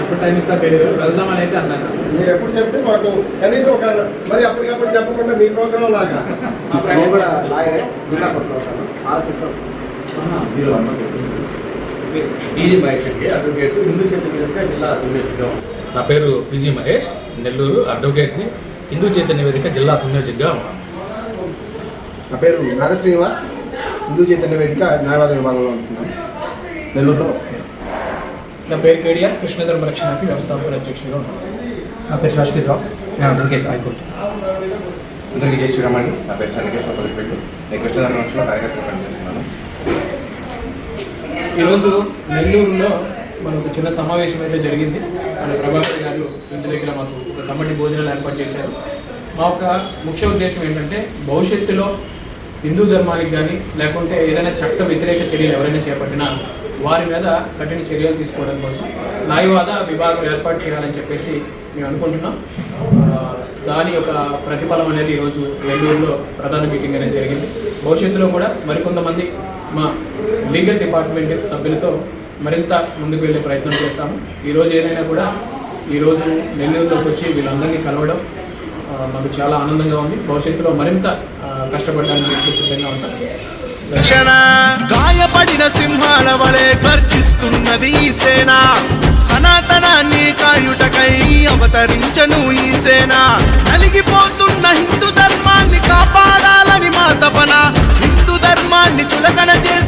ఎప్పుడు టైం ఇస్తా తెలియదు వెళ్దామని అయితే అన్నాను మీరు ఎప్పుడు చెప్తే మాకు కనీసం ఒక మరి అప్పటికప్పుడు చెప్పకుండా మీ ప్రోగ్రామ్ లాగా. P G advocate Hindu Chaitanya జిల్లా సంయోజకం నా పేరు పీజీ మహేష్ నెల్లూరు అడ్వకేట్ని హిందూ చైతన్య వేదిక జిల్లా సంయోజకగా ఉన్నాను. నా పేరు నాగ శ్రీనివాస్ హిందూ చైతన్య వేదిక న్యాయవాద విభాగంలో ఉంటున్నాను. నెల్లూరులో. నా పేరు కేడిఆర్ కృష్ణ ధర్మ రక్షణకి వ్యవస్థాపక అధ్యక్షుడిగా ఉన్నాను. నా పేరు శాశ్వత్ రావు. నేను అడ్వకేట్ హైకోర్టు. అందరికీ జై శ్రీరామ్ అండి నా పేరు చంద్రకేశ్వర పదిపెట్టు నేను కృష్ణధర్మ లక్ష్మణ కార్యకర్తగా పనిచేస్తున్నాను. ఈరోజు నెల్లూరులో మనకు చిన్న సమావేశం అయితే జరిగింది. మన ప్రభాకర్ గారు ఇంటి దగ్గర మాకు ఒక కమిటీ భోజనాలు ఏర్పాటు చేశారు. మా యొక్క ముఖ్య ఉద్దేశం ఏంటంటే భవిష్యత్తులో హిందూ ధర్మానికి కానీ లేకుంటే ఏదైనా చట్ట వ్యతిరేక చర్యలు ఎవరైనా చేపట్టినా వారి మీద కఠిన చర్యలు తీసుకోవడం కోసం న్యాయవాద విభాగం ఏర్పాటు చేయాలని చెప్పేసి మేము అనుకుంటున్నాం. దాని యొక్క ప్రతిఫలం అనేది ఈరోజు నెల్లూరులో ప్రధాన మీటింగ్ అనేది జరిగింది. భవిష్యత్తులో కూడా మరికొంతమంది మా లీగల్ డిపార్ట్మెంట్ సభ్యులతో మరింత ముందుకు వెళ్ళే ప్రయత్నం చేస్తాము. ఈరోజు ఏదైనా కూడా ఈరోజు నెల్లూరులోకి వచ్చి వీళ్ళందరినీ కలవడం మాకు చాలా ఆనందంగా ఉంది. భవిష్యత్తులో మరింత కష్టపడడానికి సిద్ధంగా ఉంటాం. ఉన్నది ఈ సేన సనాతనాన్ని కాయుటకై అవతరించను ఈ సేన. నలిగిపోతున్న హిందూ ధర్మాన్ని కాపాడాలని మా తపన హిందూ ధర్మాన్ని చులకన చేసి